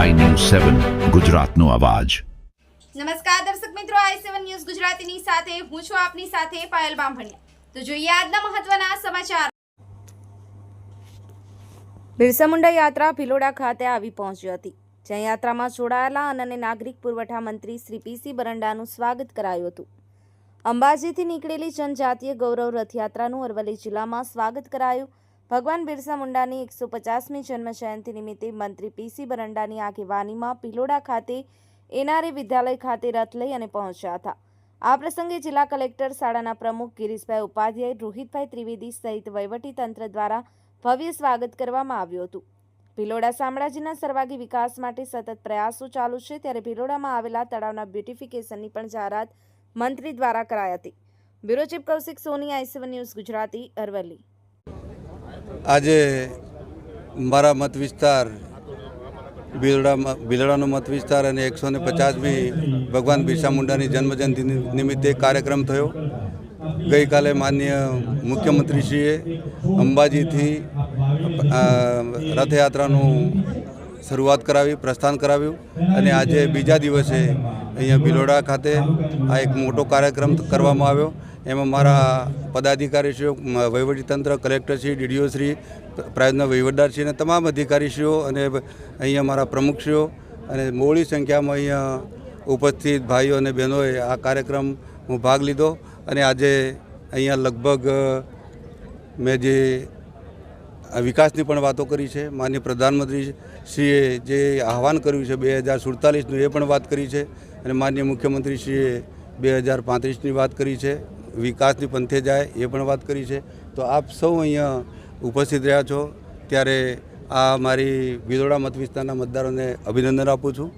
સેવન ગુજરાતનો અવાજ. નમસ્કાર દર્શક મિત્રો આઈ સેવન ન્યૂઝ ગુજરાતીની સાથે હું છું આપની સાથે પાયલ બામભણિયા. તો જોઈએ આજના મહત્વના સમાચાર. બિરસા મુંડા યાત્રા ભિલોડા ખાતે આવી પહોંચી હતી જ્યાં યાત્રામાં જોડાયેલા અન્ન અને નાગરિક પુરવઠા મંત્રી શ્રી પીસી બરંડાનું સ્વાગત કરાયું હતું. અંબાજીથી નીકળેલી જનજાતીય ગૌરવ રથયાત્રાનું અરવલ્લી જિલ્લામાં સ્વાગત કરાયું ભગવાન બિરસા મુંડાની એકસો પચાસમી જન્મ જયંતિ નિમિત્તે મંત્રી પીસી બરંડાની આગેવાનીમાં ભિલોડા ખાતે એનઆરએ વિદ્યાલય ખાતે રથ લઈ અને પહોંચ્યા હતા. આ પ્રસંગે જિલ્લા કલેક્ટર શાળાના પ્રમુખ ગિરીશભાઈ ઉપાધ્યાય, રોહિતભાઈ ત્રિવેદી સહિત વહીવટી તંત્ર દ્વારા ભવ્ય સ્વાગત કરવામાં આવ્યું હતું. ભિલોડા શામળાજીના સર્વાગી વિકાસ માટે સતત પ્રયાસો ચાલુ છે ત્યારે ભિલોડામાં આવેલા તળાવના બ્યુટિફિકેશનની પણ જાહેરાત મંત્રી દ્વારા કરાઈ હતી. Bureau chief Kaushik Soni, I news Gujarati Aravalli. આજે મારા મત વિસ્તાર બિલડામાં બિલડાનો મત વિસ્તાર અને એકસો ને પચાસમી ભગવાન બિરસા મુંડાની જન્મજયંતિ નિમિત્તે કાર્યક્રમ થયો. ગઈકાલે માન્ય મુખ્યમંત્રીશ્રીએ અંબાજીથી રથયાત્રાનું શરૂઆત કરાવી, પ્રસ્થાન કરાવ્યું અને આજે બીજા દિવસે અહીંયા ભિલોડા ખાતે આ એક મોટો કાર્યક્રમ કરવામાં આવ્યો. એમાં મારા પદાધિકારીશ્રીઓ વહીવટીતંત્ર કલેક્ટરશ્રી ડીડીઓશ્રી પ્રાંતના વહીવટદારશ્રી અને તમામ અધિકારીશ્રીઓ અને અહીંયા મારા પ્રમુખશ્રીઓ અને મોડી સંખ્યામાં અહીંયા ઉપસ્થિત ભાઈઓ અને બહેનોએ આ કાર્યક્રમ હું ભાગ લીધો અને આજે અહીંયા લગભગ મેં જે વિકાસની પણ વાતો કરી છે. માન્ય પ્રધાનમંત્રી શ્રીએ જે આહવાન કર્યું છે બે હજાર સુડતાલીસનું એ પણ વાત કરી છે અને માન્ય મુખ્યમંત્રીશ્રીએ બે હજાર પાંત્રીસની વાત કરી છે. વિકાસની પંથે જાય એ પણ વાત કરી છે. તો આપ સૌ અહીંયા ઉપસ્થિત રહ્યા છો ત્યારે આ મારી વિદોડા મત વિસ્તારના મતદારોને અભિનંદન આપું છું.